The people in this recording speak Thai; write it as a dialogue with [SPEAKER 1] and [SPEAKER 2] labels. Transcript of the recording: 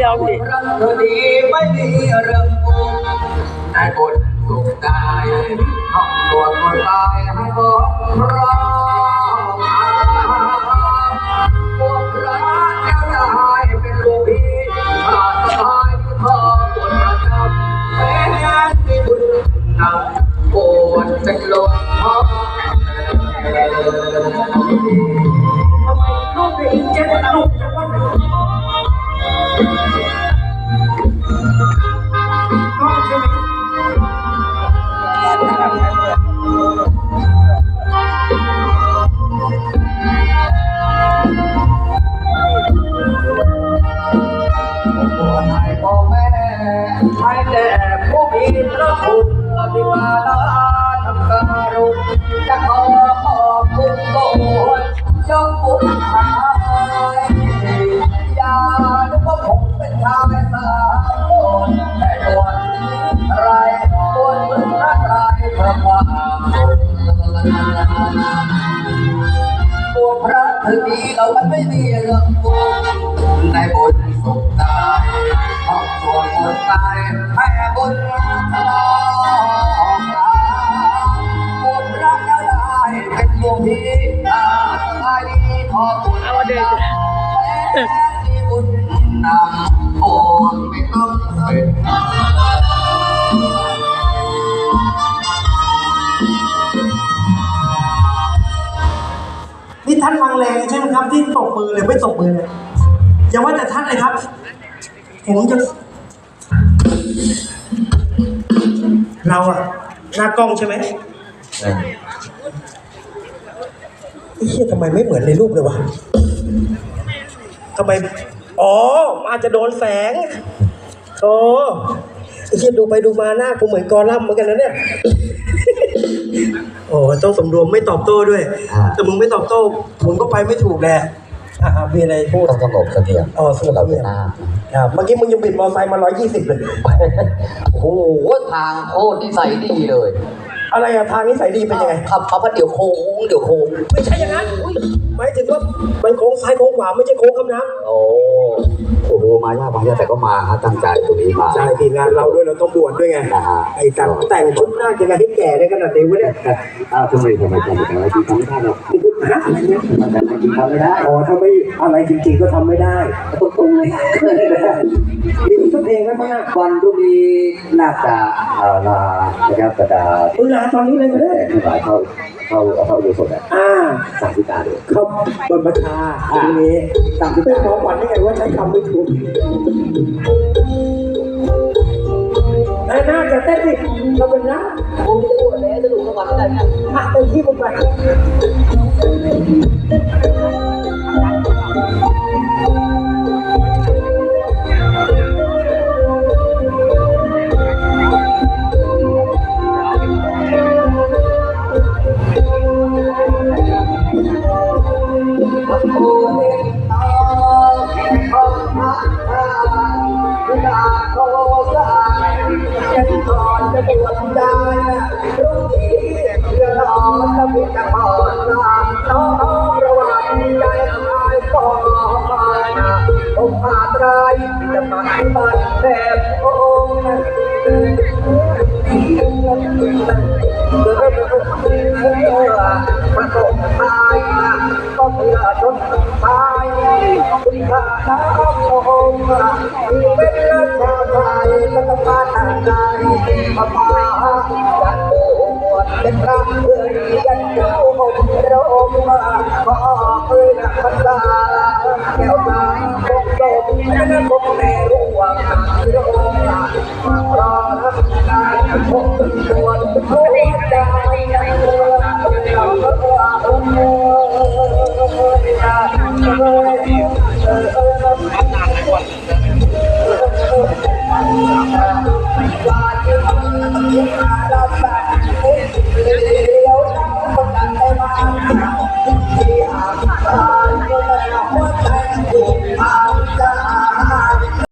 [SPEAKER 1] ดียวพี่
[SPEAKER 2] รักเธอดีไม่มีเรื่องกูได้บนสุขกายห้องตัวคนตายให้บอกเพราะ
[SPEAKER 1] ใช่ไหม
[SPEAKER 2] ตัวให้พ่อแม่แด่ผู้มีพระคุณที่มาลาทำการุณจะขอขอบคุณโบสถ์ยกบุญหา บวชพระถึงนี้เรามันไม่มีเรื่องกูได้บุญสุขกายครอบครัวคนตายให้บุญตลอดบวชพระแล้วได้เป็นหลวงพี่อาสบายดีขอบุญ
[SPEAKER 1] เอาเด็ก
[SPEAKER 2] แม้ที่บุญนำ
[SPEAKER 1] ครับที่ตบมือเลยไม่ตบมือเลยอย่าว่าแต่ท่านเลยครับ ผมจะเราอะหน้ากล้องใช่ไหมไอ้เหี้ยทำไมไม่เหมือนในรูปเลยวะทำไม อ๋ออาจจะโดนแสงโอ้ ไอ้เหี้ยดูไปดูมาหน้ากูเหมือนกอลัมน์เหมือนกันนะเนี่ย โอ้ต้องสำรวมไม่ตอบโต้ด้วย
[SPEAKER 3] อ่า
[SPEAKER 1] แต่มึงไม่ตอบโต้ผมก็ไปไม่ถูกแหละอ่ามีอะไรพูด
[SPEAKER 3] ต้องสงบเสงี่ยม
[SPEAKER 1] อ๋อสงบ
[SPEAKER 3] เรา
[SPEAKER 1] เสงี่
[SPEAKER 3] จะ
[SPEAKER 1] ยม
[SPEAKER 3] หน้า
[SPEAKER 1] อ่าเมื่อกี้มึงยังบิดมอเตอร์ไซค์มา 120 เลย
[SPEAKER 3] โอ้โหทางโคตรนิสัยดีเลย
[SPEAKER 1] อะไรอะทางนิสัยดีเป็นยังไง
[SPEAKER 3] ขับขับมาเดี๋ยวโค้งเดี๋ยวโค้ง
[SPEAKER 1] ไม่ใช่อย่างนั้นหมายถึงว่ามันโค้งซ้ายโค้งขวาไม่ใช่โค้งคำน้
[SPEAKER 3] โอ้โอ้โหมายากมายากแต่ก็มาฮะตั้งใจตรงนี้มาำ
[SPEAKER 1] ใช่ทีมงานเราด้วยเราต้องบวชด้วยไง
[SPEAKER 3] นะฮะ
[SPEAKER 1] ไอ้แต่งแต่งชุดหน้าจะไงให้แก่ได้ขนาดนี้วะเนี่ย
[SPEAKER 3] อ้าวทำไมทำไมทำไมทำไมที่ทำไม่ได้หรอก
[SPEAKER 1] ฮะอะไรเนี่ย
[SPEAKER 3] แต่จริงทำไม่ได้
[SPEAKER 1] อ๋อถ้าไม่อะไรจริงๆก็ทำไม่ได้ตรงๆเลยมีสักเพลงไหมพ่อหน้า
[SPEAKER 3] วันพรุ่งนี้น่าจะเอ่อลานะครับกระดาษ
[SPEAKER 1] มึงลาตอนนี้เลยก็ได้
[SPEAKER 3] หลายเข้าเข้าเข้าอยู่สดอะ
[SPEAKER 1] อ่า
[SPEAKER 3] สามพิการเลย
[SPEAKER 1] เขาบนประชาตรงนี้ตามที่เป็นของขวัญได้ไงว่าใช้คำไม่ถูกไอ้หน้าจะเต้นดิเราเป็นหน้า
[SPEAKER 3] ผมจะดูแล้วจะดูทั้งวันไม่ได้เนี่ย
[SPEAKER 1] อะเต็มที่มึงไป
[SPEAKER 2] องค์อาตราย จนแบบองค์เกิดประสบตายก็เพื่อชนคุณค่าน้ำองค์เป็นราชาไทยก็ต้องมาทางใจมาป่าจัดโบวชเป็นพระเพื่อนยันยูองค์โรมขอเอ่ยนักพัฒนาแก้วตาคงโตไม่ได้คงในร่วงโรมมารอรับการพบตัว ที่นานหลายวันเลยนะ